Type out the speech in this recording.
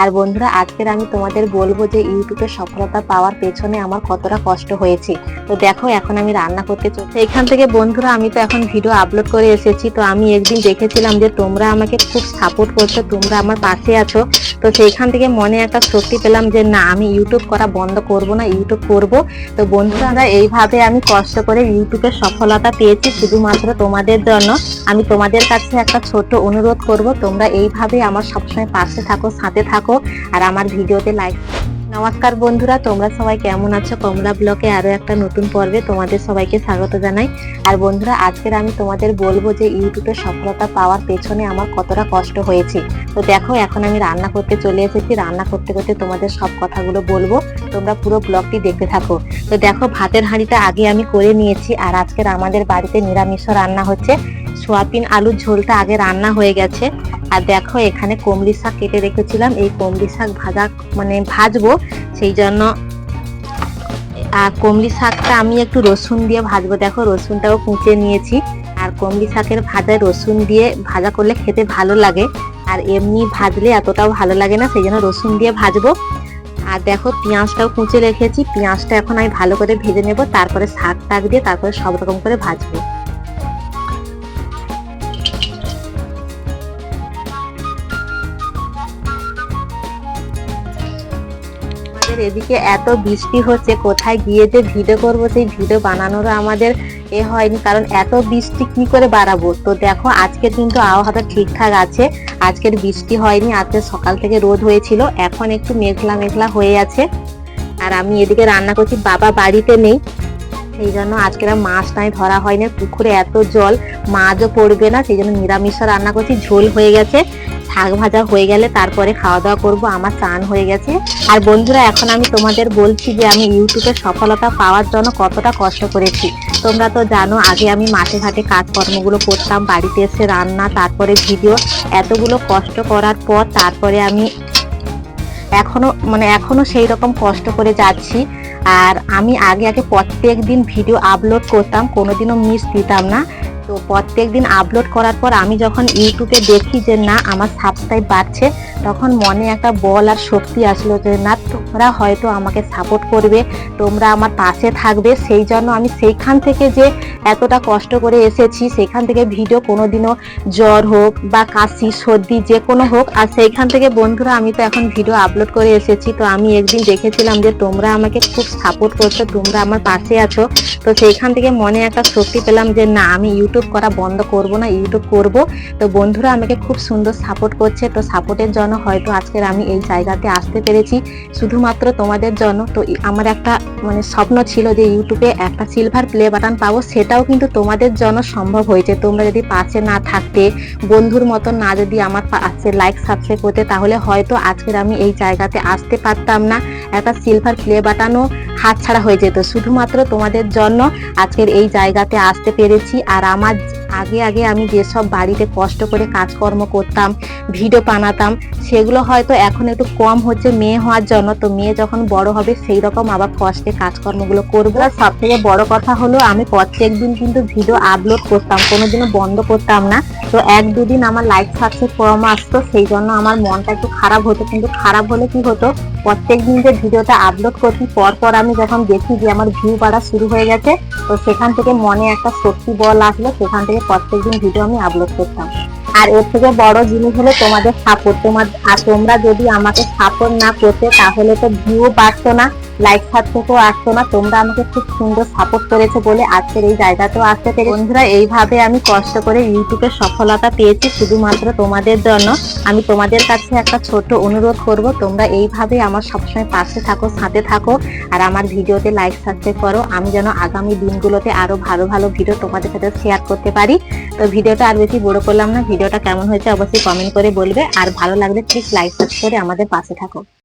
আর বন্ধুরা, আজকের আমি তোমাদের বলব যে ইউটিউবে সফলতা পাওয়ার পেছনে আমার কতটা কষ্ট হয়েছে। তো দেখো, এখন আমি রান্না করতে চলছি। এখান থেকে বন্ধুরা, আমি তো এখন ভিডিও আপলোড করে এসেছি। তো আমি একদিন দেখেছিলাম যে তোমরা আমাকে খুব সাপোর্ট করছ, তোমরা আমার পাশে আছো। তো সেইখান থেকে মনে একটা শক্তি পেলাম যে না, আমি ইউটিউব করা বন্ধ করব না, ইউটিউব করব। তো বন্ধুরা এইভাবে আমি কষ্ট করে ইউটিউবে সফলতা পেয়েছি শুধুমাত্র তোমাদের জন্য। আমি তোমাদের কাছে একটা ছোট অনুরোধ করব, তোমরা এইভাবে আমার সবসময় পাশে থাকো, সাথে থাকো। আর আমার ভিডিওতে লাইক নমস্কার বন্ধুরা, তোমরা সবাই কেমন আছো? কমলা ব্লকে আরও একটা নতুন পর্বে তোমাদের সবাইকে স্বাগত জানাই। আর বন্ধুরা, আজকের আমি তোমাদের বলব যে ইউটিউবে সফলতা পাওয়ার পেছনে আমার কতটা কষ্ট হয়েছে। তো দেখো, এখন আমি রান্না করতে চলে এসেছি। রান্না করতে করতে তোমাদের সব কথাগুলো বলব। তোমরা পুরো ব্লগটি দেখতে থাকো। তো দেখো, ভাতের হাঁড়িটা আগে আমি করে নিয়েছি। আর আজকের আমাদের বাড়িতে নিরামিষ রান্না হচ্ছে। সোয়াবিন আলুর ঝোলটা আগে রান্না হয়ে গেছে। আর দেখো, এখানে কমলি শাক কেটে রেখেছিলাম। এই কমলি শাক ভাজা মানে ভাজবো, সেই জন্য, আর কমলি শাকটা আমি একটু রসুন দিয়ে ভাজবো। দেখো, রসুনটাও কুচে নিয়েছি। আর কমলি শাকের ভাজায় রসুন দিয়ে ভাজা করলে খেতে ভালো লাগে। আর এমনি ভাজলে এতটাও ভালো লাগে না, সেই জন্য রসুন দিয়ে ভাজবো। আর দেখো, পেঁয়াজটাও কুঁচে রেখেছি। পেঁয়াজটা এখন আমি ভালো করে ভেজে নেব, তারপরে শাক টাক দিয়ে তারপরে সব রকম করে ভাজবো। এদিকে এত বৃষ্টি হচ্ছে, কোথায় গিয়ে যে ভিডিও করব, সেই ভিডিও বানানোরও আমাদের এ হয়নি, কারণ এত বৃষ্টি কি করে বাড়াবো? তো দেখো আজকে কিন্তু আবহাওয়াটা ঠিকঠাক আছে, আজকের বৃষ্টি হয়নি, আজকে সকাল থেকে রোদ হয়েছিল, এখন একটু মেঘলা মেঘলা হয়ে আছে। আর আমি এদিকে রান্না করছি, বাবা বাড়িতে নেই, সেই জন্য আজকে মাছ নাই, ধরা হয়নি, পুকুরে এত জল, মাছও পড়বে না, সেই জন্য নিরামিষ রান্না করছি, ঝোল হয়ে গেছে। শাক ভাজা হয়ে গেলে তারপরে খাওয়া দাওয়া করব, আমার চান হয়ে গেছে। আর বন্ধুরা, এখন আমি তোমাদের বলছি যে আমি ইউটিউবে সফলতা পাওয়ার জন্য কতটা কষ্ট করেছি। তোমরা তো জানো, আগে আমি মাঠে ঘাটে কাজকর্মগুলো করতাম, বাড়িতে এসে রান্না, তারপরে ভিডিও, এতগুলো কষ্ট করার পর তারপরে আমি এখনও মানে এখনও সেই রকম কষ্ট করে যাচ্ছি। আর আমি আগে আগে প্রত্যেক দিন ভিডিও আপলোড করতাম, কোনোদিনও মিস দিতাম না। তো প্রত্যেক দিন আপলোড করার পর আমি যখন ইউটিউবে দেখি যে না, আমার সাবস্ক্রাইব বাড়ছে, তখন মনে একটা বল আর শক্তি আসলো যে না, তোমরা হয়তো আমাকে সাপোর্ট করবে, তোমরা আমার পাশে থাকবে। সেই জন্য আমি সেইখান থেকে যে এতটা কষ্ট করে এসেছি সেখান থেকে ভিডিও কোনো দিনও জ্বর হোক বা কাশি, সর্দি যে কোনো হোক, আর সেইখান থেকে বন্ধুরা আমি তো এখন ভিডিও আপলোড করে এসেছি। তো আমি একদিন দেখেছিলাম যে তোমরা আমাকে খুব সাপোর্ট করছ, তোমরা আমার পাশে আছো। তো সেইখান থেকে মনে একটা শক্তি পেলাম যে না, আমি ইউটিউব করা বন্ধ করব না ইউটিউব করব। তো বন্ধুরা, আমাকে খুব সুন্দর সাপোর্ট করছে। তো সাপোর্টের জন্য হয়তো আজকের আমি এই জায়গাতে আসতে পেরেছি। শুধুমাত্র তোমাদের জন্য। তো আমার একটা মানে স্বপ্ন ছিল যে ইউটিউবে একটা সিলভার প্লে বাটন পাবো। সেটাও কিন্তু তোমাদের জন্য সম্ভব হয়েছে। তোমরা যদি পাশে না থাকতে, বন্ধুর মতন না যদি আমার পাশে লাইক সাবস্ক্রাইব করতে, তাহলে হয়তো আজকের আমি এই জায়গাতে আসতে পারতাম না। একটা সিলভার প্লে বাটনও হাতছাড়া হয়ে যেত। শুধুমাত্র তোমাদের জন্য আজকের এই জায়গাতে আসতে পেরেছি। আর আমার আগে আগে আমি যেসব বাড়িতে কষ্ট করে কাজকর্ম করতাম, ভিডিও বানাতাম, সেগুলো হয়তো এখন একটু কম হচ্ছে মেয়ে হওয়ার জন্য। তো মেয়ে যখন বড় হবে সেই রকম আবার কষ্টে কাজকর্মগুলো করব। আর সব থেকে বড় কথা হলো আমি প্রত্যেক দিন কিন্তু ভিডিও আপলোড করতাম, কোনোদিনও বন্ধ করতাম না। তো এক দুদিন আমার লাইক সাবস্ক্রাইব কম আসতো সেই জন্য আমার মনটা একটু খারাপ হতো। কিন্তু খারাপ হলে কি হতো? প্রত্যেক দিন যে ভিডিওটা আপলোড করছি, পরপর পর আমি যখন দেখি যে আমার ভিউ বাড়া শুরু হয়ে গেছে, তো সেখান থেকে মনে একটা শক্তি বল আসলো, সেখান থেকে প্রত্যেক দিন ভিডিও আমি আপলোড করতাম। আর এর থেকে বড় জিনিস হলো তোমাদের সাপোর্ট তোমার আর তোমরা যদি আমাকে সাপোর্ট না করতে, তাহলে তো ভিউ বাড়তো না। লাইক সাবস্ক্রাইবও আসতো না, তোমরা আমাকে খুব সুন্দর সাপোর্ট করেছ বলে আজকের এই জায়গাতেও আসতে পেরে বন্ধুরা, এইভাবে আমি কষ্ট করে ইউটিউবে সফলতা পেয়েছি শুধুমাত্র তোমাদের জন্য। আমি তোমাদের কাছে একটা ছোট অনুরোধ করব, তোমরা এইভাবে আমার সবসময় পাশে থাকো, সাথে থাকো, আর আমার ভিডিওতে লাইক সাবস্ক্রাইব করো। আমি যেন আগামী দিনগুলোতে আরও ভালো ভালো ভিডিও তোমাদের সাথে শেয়ার করতে পারি। তো ভিডিওটা আর বেশি বড় করলাম না, ভিডিওটা কেমন হয়েছে অবশ্যই কমেন্ট করে বলবে। আর ভালো লাগলে প্লিজ লাইক সাবস্ক্রাইব করে আমাদের পাশে থাকো।